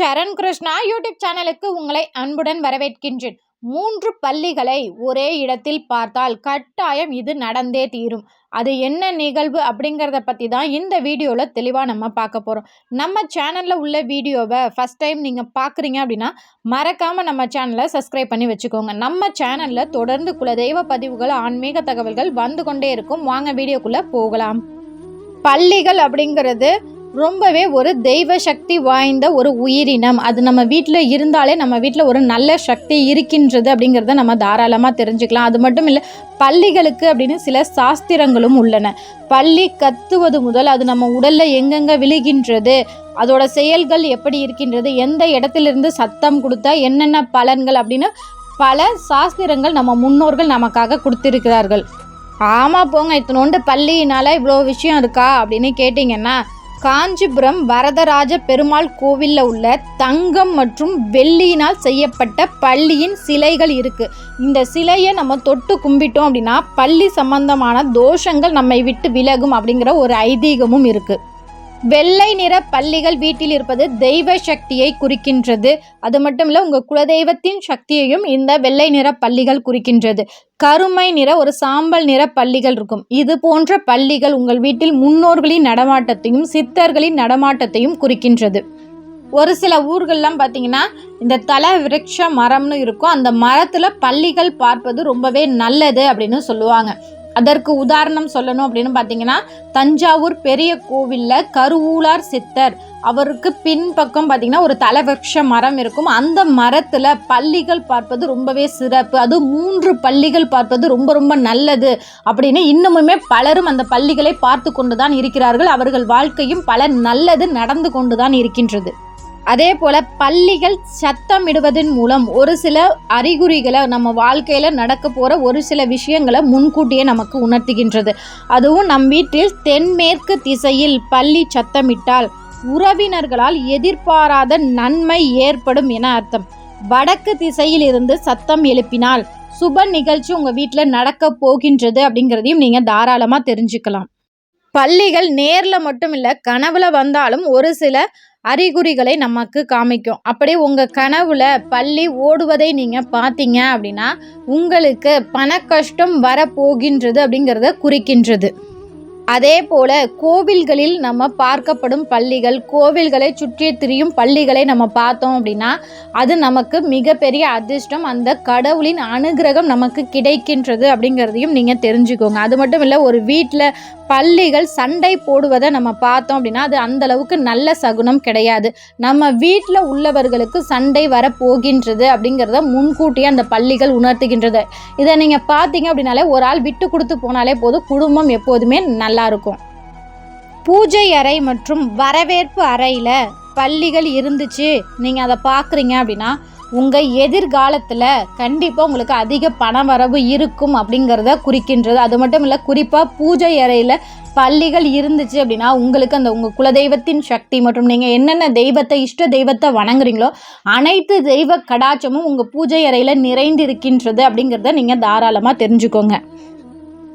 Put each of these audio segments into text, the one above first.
சரண் Krishna YouTube சேனலுக்கு உங்களை அன்புடன் வரவேற்கின்றேன். மூன்று பள்ளிகளை ஒரே இடத்தில் பார்த்தால் கட்டாயம் இது நடந்தே தீரும். அது என்ன நிகழ்வு அப்படிங்கிறத பற்றி தான் இந்த வீடியோவில் தெளிவாக நம்ம பார்க்க போகிறோம் நம்ம சேனலில் உள்ள வீடியோவை ஃபஸ்ட் டைம் நீங்கள் பார்க்குறீங்க அப்படின்னா மறக்காமல் நம்ம சேனலை சப்ஸ்கிரைப் பண்ணி வச்சுக்கோங்க. நம்ம சேனலில் தொடர்ந்து குலதெய்வ பதிவுகள் ஆன்மீக தகவல்கள் வந்து கொண்டே இருக்கும். வாங்க வீடியோக்குள்ளே போகலாம். பள்ளிகள் அப்படிங்கிறது ரொம்பவே ஒரு தெய்வ சக்தி வாய்ந்த ஒரு உயிரினம். அது நம்ம வீட்டில் இருந்தாலே நம்ம வீட்டில் ஒரு நல்ல சக்தி இருக்கின்றது அப்படிங்கிறத நம்ம தாராளமாக தெரிஞ்சுக்கலாம். அது மட்டும் இல்லை பள்ளிகளுக்கு அப்படின்னு சில சாஸ்திரங்களும் உள்ளன. பள்ளி கத்துவது முதல் அது நம்ம உடலில் எங்கெங்கே விழுகின்றது அதோட செயல்கள் எப்படி இருக்கின்றது எந்த இடத்துலேருந்து சத்தம் கொடுத்தா என்னென்ன பலன்கள் அப்படின்னு பல சாஸ்திரங்கள் நம்ம முன்னோர்கள் நமக்காக கொடுத்திருக்கிறார்கள். ஆமாம் போங்க இத்தனோண்டு பள்ளியினால் இவ்வளோ விஷயம் இருக்கா அப்படின்னு கேட்டிங்கன்னா காஞ்சிபுரம் வரதராஜ பெருமாள் கோவிலில் உள்ள தங்கம் மற்றும் வெள்ளியினால் செய்யப்பட்ட பள்ளியின் சிலைகள் இருக்குது இந்த சிலையை நம்ம தொட்டு கும்பிட்டோம் அப்படின்னா பள்ளி சம்பந்தமான தோஷங்கள் நம்மை விட்டு விலகும் அப்படிங்கிற ஒரு ஐதீகமும் இருக்குது வெள்ளை நிற பள்ளிகள் வீட்டில் இருப்பது தெய்வ சக்தியை குறிக்கின்றது. அது மட்டும் இல்லை உங்கள் குலதெய்வத்தின் சக்தியையும் இந்த வெள்ளை நிற பள்ளிகள் குறிக்கின்றது. கருமை நிற ஒரு சாம்பல் நிற பள்ளிகள் இருக்கும். இது போன்ற பள்ளிகள் உங்கள் வீட்டில் முன்னோர்களின் நடமாட்டத்தையும் சித்தர்களின் நடமாட்டத்தையும் குறிக்கின்றது. ஒரு சில ஊர்கள்லாம் பார்த்தீங்கன்னா இந்த தலை விருட்ச மரம்னு இருக்கும். அந்த மரத்தில் பள்ளிகள் பார்ப்பது ரொம்பவே நல்லது அப்படின்னு சொல்லுவாங்க. அதற்கு உதாரணம் சொல்லணும் அப்படின்னு பார்த்தீங்கன்னா தஞ்சாவூர் பெரிய கோவிலில் கருவூலார் சித்தர் அவருக்கு பின்பக்கம் பார்த்தீங்கன்னா ஒரு தலைவருஷ மரம் இருக்கும். அந்த மரத்தில் பள்ளிகள் பார்ப்பது ரொம்பவே சிறப்பு. அது மூன்று பள்ளிகள் பார்ப்பது ரொம்ப ரொம்ப நல்லது அப்படின்னு இன்னமுமே பலரும் அந்த பள்ளிகளை பார்த்து கொண்டு தான் இருக்கிறார்கள். அவர்கள் வாழ்க்கையும் பல நல்லது நடந்து கொண்டு தான் இருக்கின்றது. அதே போல் பள்ளிகள் சத்தமிடுவதன் மூலம் ஒரு சில அறிகுறிகளை நம்ம வாழ்க்கையில் நடக்க போகிற ஒரு சில விஷயங்களை முன்கூட்டியே நமக்கு உணர்த்துகின்றது. அதுவும் நம் வீட்டில் தென்மேற்கு திசையில் பள்ளி சத்தமிட்டால் உறவினர்களால் எதிர்பாராத நன்மை ஏற்படும் என அர்த்தம். வடக்கு திசையில் இருந்து சத்தம் எழுப்பினால் சுப நிகழ்ச்சி உங்கள் வீட்டில் நடக்க போகின்றது அப்படிங்கிறதையும் நீங்கள் தாராளமாக தெரிஞ்சுக்கலாம். பள்ளிகள் நேரில் மட்டும் இல்லை கனவுல வந்தாலும் ஒரு சில அறிகுறிகளை நமக்கு காமிக்கும். அப்படியே உங்கள் கனவுல பள்ளி ஓடுவதை நீங்கள் பார்த்தீங்க அப்படின்னா உங்களுக்கு பண கஷ்டம் வரப்போகின்றது அப்படிங்கிறத குறிக்கின்றது. அதே போல கோவில்களில் நம்ம பார்க்கப்படும் பள்ளிகள் கோவில்களை சுற்றி திரியும் பள்ளிகளை நம்ம பார்த்தோம் அப்படின்னா அது நமக்கு மிகப்பெரிய அதிர்ஷ்டம் அந்த கடவுளின் அனுகிரகம் நமக்கு கிடைக்கின்றது அப்படிங்கிறதையும் நீங்கள் தெரிஞ்சுக்கோங்க. அது மட்டும் இல்லை ஒரு வீட்டில் பள்ளிகள் சண்டை போடுவதை நம்ம பார்த்தோம் அப்படின்னா அது அந்த அளவுக்கு நல்ல சகுனம் கிடையாது. நம்ம வீட்டில் உள்ளவர்களுக்கு சண்டை வர போகின்றது அப்படிங்கிறத முன்கூட்டியே அந்த பள்ளிகள் உணர்த்துகின்றது. இதை நீங்கள் பார்த்தீங்க அப்படின்னாலே ஒரு ஆள் விட்டு கொடுத்து போனாலே போதும் குடும்பம் எப்போதுமே நல்லா இருக்கும். பூஜை அறை மற்றும் வரவேற்பு அறையில் பள்ளிகள் இருந்துச்சு. நீங்கள் அதை பார்க்குறீங்க அப்படின்னா உங்கள் எதிர்காலத்தில் கண்டிப்பாக உங்களுக்கு அதிக பண வரவு இருக்கும் அப்படிங்கிறத குறிக்கின்றது. அது மட்டும் இல்லை குறிப்பாக பூஜை அறையில் பள்ளிகள் இருந்துச்சு அப்படின்னா உங்களுக்கு அந்த உங்கள் குலதெய்வத்தின் சக்தி மற்றும் நீங்கள் என்னென்ன தெய்வத்தை இஷ்ட தெய்வத்தை வணங்குறீங்களோ அனைத்து தெய்வ கடாச்சமும் உங்கள் பூஜை அறையில் நிறைந்திருக்கின்றது அப்படிங்கிறத நீங்கள் தாராளமாக தெரிஞ்சுக்கோங்க.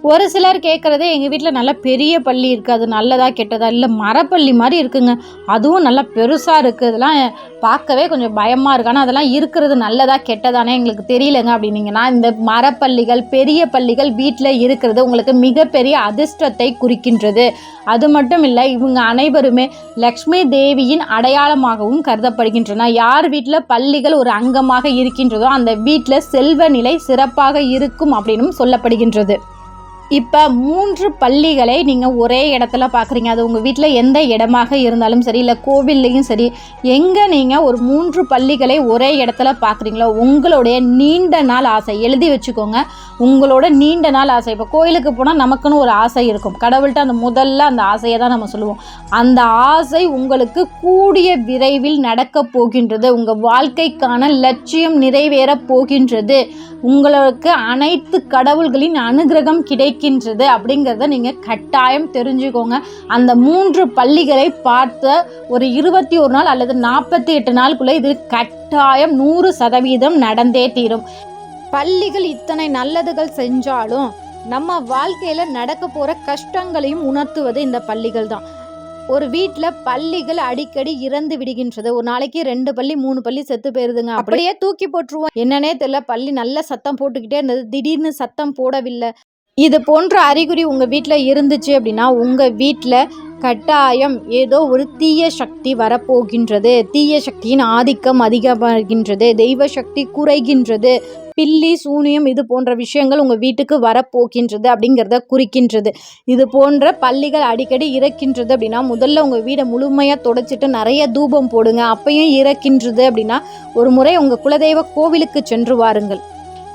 ஒரு சிலர் கேட்குறதே எங்கள் வீட்டில் நல்ல பெரிய பள்ளி இருக்குது அது நல்லதா கெட்டதா? இல்லை மரப்பள்ளி மாதிரி இருக்குங்க. அதுவும் நல்லா பெருசாக இருக்குது இதெல்லாம் பார்க்கவே கொஞ்சம் பயமாக இருக்குது ஆனால் அதெல்லாம் இருக்கிறது நல்லதா கெட்டதானே எங்களுக்கு தெரியலங்க. அப்படின்னீங்கன்னா இந்த மரப்பள்ளிகள் பெரிய பள்ளிகள் வீட்டில் இருக்கிறது உங்களுக்கு மிகப்பெரிய அதிர்ஷ்டத்தை குறிக்கின்றது. அது மட்டும் இல்லை இவங்க அனைவருமே லக்ஷ்மி தேவியின் அடையாளமாகவும் கருதப்படுகின்றன. யார் வீட்டில் பள்ளிகள் ஒரு அங்கமாக இருக்கின்றதோ அந்த வீட்டில் செல்வ நிலை சிறப்பாக இருக்கும் அப்படின்னும் சொல்லப்படுகின்றது. இப்போ மூன்று பள்ளிகளை நீங்கள் ஒரே இடத்துல பார்க்குறீங்க அது உங்கள் வீட்டில் எந்த இடமாக இருந்தாலும் சரி இல்லை கோவில்லையும் சரி எங்கே நீங்கள் ஒரு மூன்று பள்ளிகளை ஒரே இடத்துல பார்க்குறீங்களோ உங்களுடைய நீண்ட நாள் ஆசை எழுதி வச்சுக்கோங்க உங்களோட நீண்ட நாள் ஆசை. இப்போ கோயிலுக்கு போனால் நமக்குன்னு ஒரு ஆசை இருக்கும். கடவுள்கிட்ட அந்த முதல்ல அந்த ஆசையை தான் நம்ம சொல்லுவோம். அந்த ஆசை உங்களுக்கு கூடிய விரைவில் நடக்க போகின்றது. உங்கள் வாழ்க்கைக்கான லட்சியம் நிறைவேற போகின்றது. உங்களுக்கு அனைத்து கடவுள்களின் அனுகிரகம் கிடைக்கின்றது அப்படிங்கிறத நீங்கள் கட்டாயம் தெரிஞ்சுக்கோங்க. அந்த மூன்று பள்ளிகளை பார்த்த ஒரு இருபத்தி ஒரு நாள் அல்லது நாற்பத்தி எட்டு நாளுக்குள்ளே இது கட்டாயம் நூறு சதவீதம் நடந்தே தீரும். பள்ளிகள் இத்தனை நல்லதுகள் செஞ்சாலும் நம்ம வாழ்க்கையில் நடக்க போகிற கஷ்டங்களையும் உணர்த்துவது இந்த பள்ளிகள் தான். ஒரு வீட்டில் பள்ளிகள் அடிக்கடி இறந்து விடுகின்றது. ஒரு நாளைக்கு ரெண்டு பள்ளி மூணு பள்ளி செத்து போயிருதுங்க. அப்படியே தூக்கி போட்டுருவோம். என்னன்னே தெரியல. பள்ளி நல்ல சத்தம் போட்டுக்கிட்டே இருந்தது. திடீர்னு சத்தம் போடவில்லை. இது போன்ற அறிகுறி உங்கள் வீட்டில் இருந்துச்சு அப்படின்னா உங்கள் வீட்டில் கட்டாயம் ஏதோ ஒரு தீய சக்தி வரப்போகின்றது. தீய சக்தியின் ஆதிக்கம் அதிகமாகின்றது. தெய்வ சக்தி குறைகின்றது. பில்லி சூனியம் இது போன்ற விஷயங்கள் உங்கள் வீட்டுக்கு வரப்போகின்றது அப்படிங்கிறத குறிக்கின்றது. இது போன்ற பள்ளிகள் அடிக்கடி இறக்கின்றது அப்படின்னா முதல்ல உங்கள் வீடை முழுமையாக தொடச்சிட்டு நிறைய தூபம் போடுங்க. அப்பையும் இறக்கின்றது அப்படின்னா ஒரு முறை உங்கள் குலதெய்வ கோவிலுக்கு சென்று வாருங்கள்.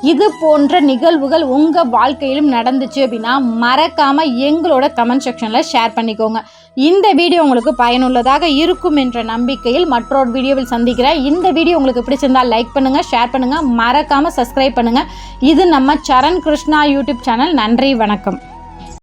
இது போன்ற நிகழ்வுகள் உங்கள் வாழ்க்கையிலும் நடந்துச்சு அப்படின்னா மறக்காமல் எங்களோட கமெண்ட் செக்ஷனில் ஷேர் பண்ணிக்கோங்க. இந்த வீடியோ உங்களுக்கு பயனுள்ளதாக இருக்கும் என்ற நம்பிக்கையில் மற்றொரு வீடியோவில் சந்திக்கிறேன். இந்த வீடியோ உங்களுக்கு பிடிச்சிருந்தால் லைக் பண்ணுங்கள் ஷேர் பண்ணுங்கள் மறக்காமல் சப்ஸ்கிரைப் பண்ணுங்கள் இது நம்ம சரண் கிருஷ்ணா யூடியூப் சேனல் நன்றி வணக்கம்.